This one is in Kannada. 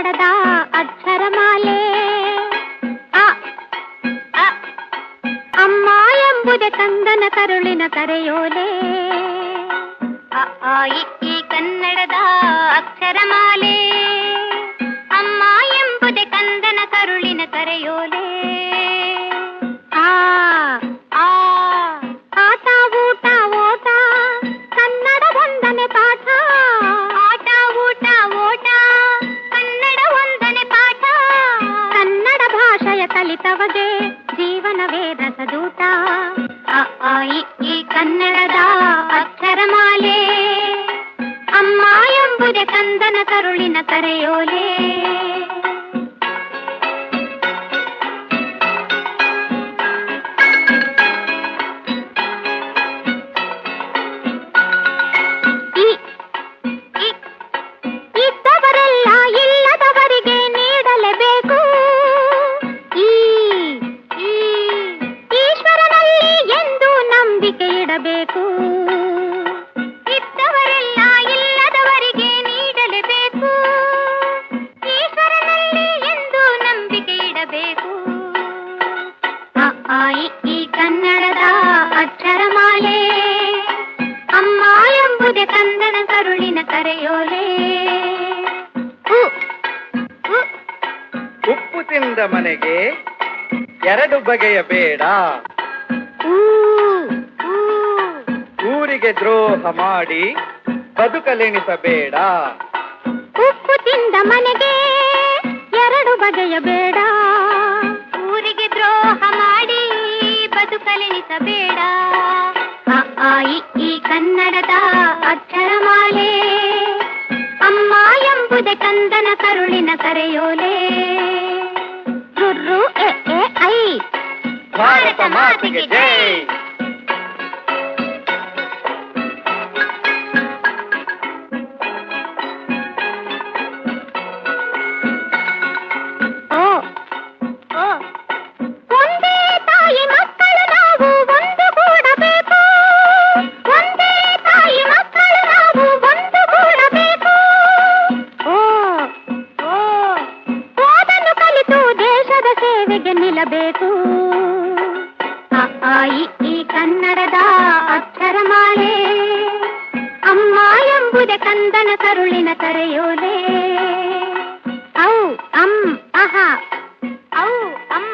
ಕನ್ನಡದ ಅಕ್ಷರಮಾಲೆ ಅಮ್ಮ ಎಂಬುದೇ ಕಂದನ ಕರುಳಿನ ಕರೆಯೋಲೆ. ಈ ಕನ್ನಡದ ಅಕ್ಷರಮಾಲೆ ಅಮ್ಮ ಎಂಬುದೇ ಕಂದನ ಕರುಳಿನ ಕರೆಯೋಲೆ. ಜೀವನವೇ ರಸದೂತ. ಈ ಕನ್ನಡದ ಅಕ್ಷರಮಾಲೆ. ಅಮ್ಮ ಎಂಬುದೇ ಕಂದನ ಕರುಳಿನ ಕರೆಯೋಲೆ. ಇಡಬೇಕು ಇದ್ದವರೆಲ್ಲ ಇಲ್ಲದವರಿಗೆ ನೀಡಲೇಬೇಕು. ಈಶ್ವರನಲ್ಲಿ ಎಂದು ನಂಬಿಕೆ ಇಡಬೇಕು. ಆ, ಈ ಕನ್ನಡದ ಅಕ್ಷರಮಾಲೆ ಅಮ್ಮ ಎಂಬುದೇ ಕಂದನ ಕರುಳಿನ ಕರೆಯೋಲೆ. ಉಪ್ಪು ತಿಂದ ಮನೆಗೆ ಎರಡು ಬಗೆಯ ಬೇಡ. ಊರಿಗೆ ದ್ರೋಹ ಮಾಡಿ ಬದುಕಲೆಣಿಸಬೇಡ. ಉಪ್ಪು ತಿಂದ ಮನೆಗೆ ಎರಡು ಬಗೆಯ ಬೇಡ. ಊರಿಗೆ ದ್ರೋಹ ಮಾಡಿ ಬದುಕಲೆಣಿಸಬೇಡ. ಆಯಿ ಈ ಕನ್ನಡದ ಅಕ್ಷರಮಾಲೆ ಅಮ್ಮ ಎಂಬುದೇ ಕಂದನ ಕರುಳಿನ ಕರೆಯೋಲೆ. ರುರ್ರು ಎ ಎ ಐ. ಭಾರತ ಮಾತಿಗೆ ಜೈ. ಸೇವೆಗೆ ನಿಲ್ಲಬೇಕು. ಈ ಕನ್ನಡದ ಅಕ್ಷರಮಾಲೆ ಅಮ್ಮ ಎಂಬುದೇ ಕಂದನ ಕರುಳಿನ ಕರೆಯೋಲೆ ಔ ಅಂ, ಅಹ. ಔ ಅಂ